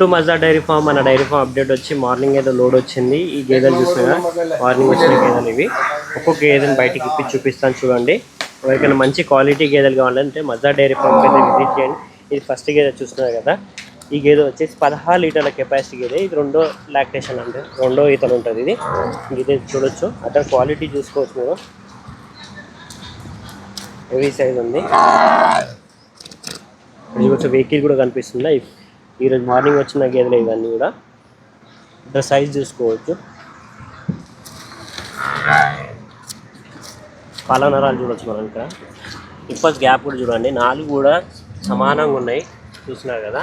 To మజా dairy farm మన dairy farm update వచ్చి మార్నింగ్ ఏదో లోడ్ వచ్చింది. ఈ గేదెలు చూసినా మార్నింగ్ వచ్చిన గేదెలు ఇవి. ఒక్కొక్క గేదెని బయటికి ఇప్పి చూపిస్తాను చూడండి. ఎవరికైనా మంచి క్వాలిటీ గేదెలు కావాలంటే మజా డైరీ ఫామ్ అయితే విజిట్ చేయండి. ఇది ఫస్ట్ గేదె చూస్తున్నారు కదా. ఈ గేదె వచ్చేసి పదహారు లీటర్ల కెపాసిటీ గేదె. ఇది రెండో లాక్టేషన్ అంటే రెండో ఈతలు ఉంటుంది ఇది. గేదె చూడొచ్చు. అక్కడ క్వాలిటీ చూసుకోవచ్చు మీరు. హెవీ సైజ్ ఉంది. ఇది కొంచెం వెహికల్ కూడా కనిపిస్తుంది? ఇఫ్ ఈరోజు మార్నింగ్ వచ్చిన గేదెలు ఇవన్నీ కూడా. ఇక్కడ సైజ్ చూసుకోవచ్చు. పాల నరాలు చూడొచ్చు మనం ఇక్కడ. ఇప్పస్ గ్యాప్ కూడా చూడండి. నాలుగు కూడా సమానంగా ఉన్నాయి. చూసినారు కదా?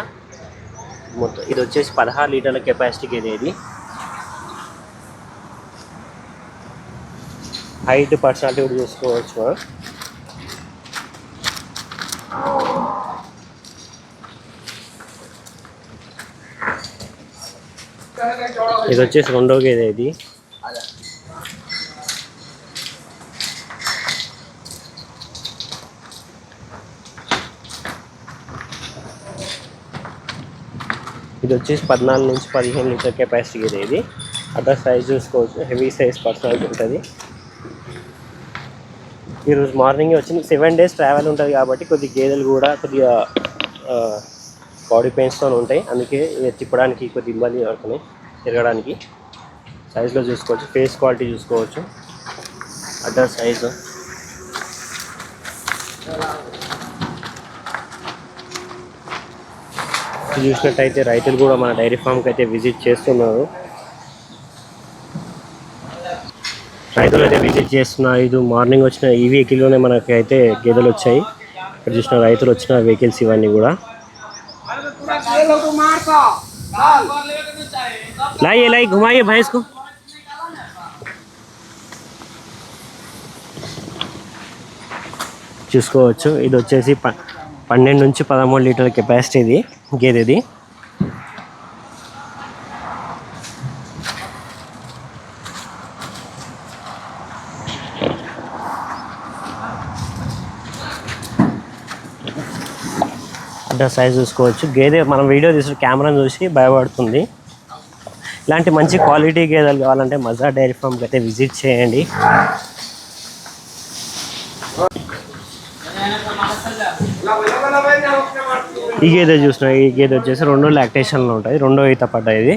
మొత్తం ఇది వచ్చేసి పదహారు లీటర్ల కెపాసిటీ ఇది. హైట్ పర్సనాలిటీ కూడా చూసుకోవచ్చు ఇది వచ్చేసి రెండో గేదె ఇది. ఇది వచ్చేసి పద్నాలుగు నుంచి పదిహేను లీటర్ కెపాసిటీ గేదె ఇది. అదర్ సైజ్ చూసుకోవచ్చు హెవీ సైజ్ పర్సనాలిటీ ఉంటుంది. ఈరోజు మార్నింగ్ వచ్చింది. సెవెన్ డేస్ ట్రావెల్ ఉంటుంది కాబట్టి కొద్ది గేదెలు కూడా కొద్దిగా బాడీ పెయిన్స్తో ఉంటాయి. అందుకే ఇవి తిప్పడానికి కొద్ది ఇబ్బంది పడుతున్నాయి. తిరగడానికి సైజులో చూసుకోవచ్చు. ఫేస్ క్వాలిటీ చూసుకోవచ్చు. అడ్రస్ సైజు చూసినట్టయితే రైతులు కూడా మన డైరీ ఫామ్కి అయితే విజిట్ చేస్తున్నారు. రైతులు అయితే విజిట్ చేస్తున్నారు ఇది మార్నింగ్ వచ్చిన ఈ వెహికల్లోనే మనకి అయితే గేదెలు వచ్చాయి. ఇక్కడ చూసిన రైతులు వచ్చిన వెహికల్స్ ఇవన్నీ కూడా. लाइए लाइए घुमाइए भैंस को చూసుకోవచ్చు ఇది వచ్చేసి ప పన్నెండు నుంచి పదమూడు లీటర్ల కెపాసిటీ ఇది గేదెది అంటే సైజ్ చూసుకోవచ్చు. గేదె మనం వీడియో తీసి కెమెరాని చూసి భయపడుతుంది. ఇలాంటి మంచి క్వాలిటీ గేదెలు కావాలంటే మజా డైరీ ఫామ్కి అయితే విజిట్ చేయండి. ఈ గేదె చూసిన ఈ గేదె వచ్చేసి రెండో లాక్టేషన్లో ఉంటుంది రెండో ఈత పడ్డాయి ఇది.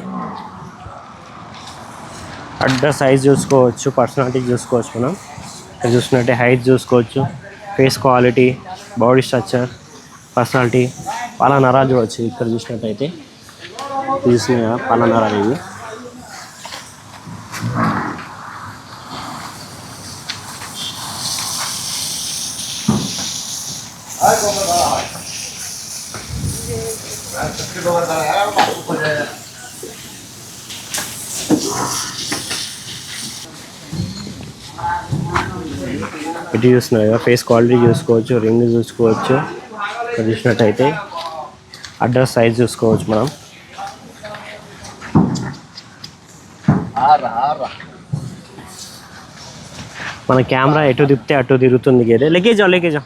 అడ్డ సైజ్ చూసుకోవచ్చు పర్సనాలిటీ చూసుకోవచ్చు మనం. చూసినట్టే హైట్ చూసుకోవచ్చు. Face quality body structure personality పాల నరాలు చూడవచ్చు ఇక్కడ చూసినట్టయితే తీసిన పాల ఇవి. ఇటు చూస్తున్నారు కదా ఫేస్ క్వాలిటీ చూసుకోవచ్చు రింగ్ చూసుకోవచ్చు. ఇక్కడ చూసినట్టయితే అడ్రస్ సైజ్ చూసుకోవచ్చు మనం. మన కెమెరా ఎటు తిప్పితే అటు తిరుగుతుంది గేదే. లెక్కేజా లెక్కేజా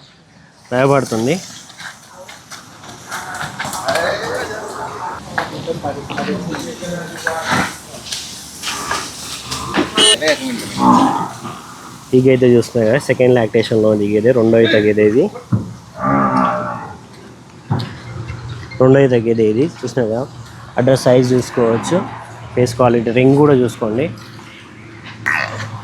భయపడుతుంది. ఈ గేదె చూస్తున్నారు కదా సెకండ్ లాక్టేషన్లో ఉంది గేదె రెండో ఈత గేదె ఇది. రెండో తగ్గేది ఇది చూసినా కదా అడ్రస్ సైజ్ చూసుకోవచ్చు ఫేస్ క్వాలిటీ రింగ్ కూడా చూసుకోండి.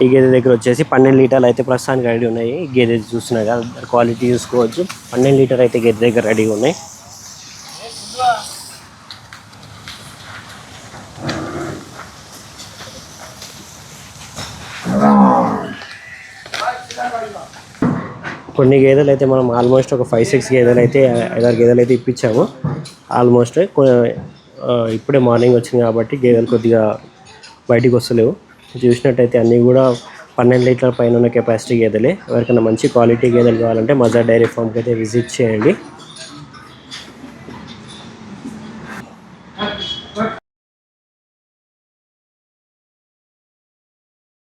ఈ గేదె దగ్గర వచ్చేసి పన్నెండు లీటర్లు అయితే ప్రస్తుతానికి రెడీ ఉన్నాయి. ఈ గేదె చూస్తున్నారు కదా క్వాలిటీ చూసుకోవచ్చు. పన్నెండు లీటర్ అయితే గేదె దగ్గర రెడీగా ఉన్నాయి. కొన్ని గేదెలు అయితే మనం ఆల్మోస్ట్ ఒక ఫైవ్ సిక్స్ గేదెలు అయితే ఐదారు గేదెలు అయితే ఇప్పించాము. ఆల్మోస్ట్ ఇప్పుడే మార్నింగ్ వచ్చింది కాబట్టి గేదెలు కొద్దిగా బయటికి వస్తలేవు. చూసినట్టయితే అన్నీ కూడా పన్నెండు లీటర్ల పైన ఉన్న కెపాసిటీ గేదెలే. ఎవరికైనా మంచి క్వాలిటీ గేదెలు కావాలంటే మజా డైరీ ఫామ్కి అయితే విజిట్ చేయండి.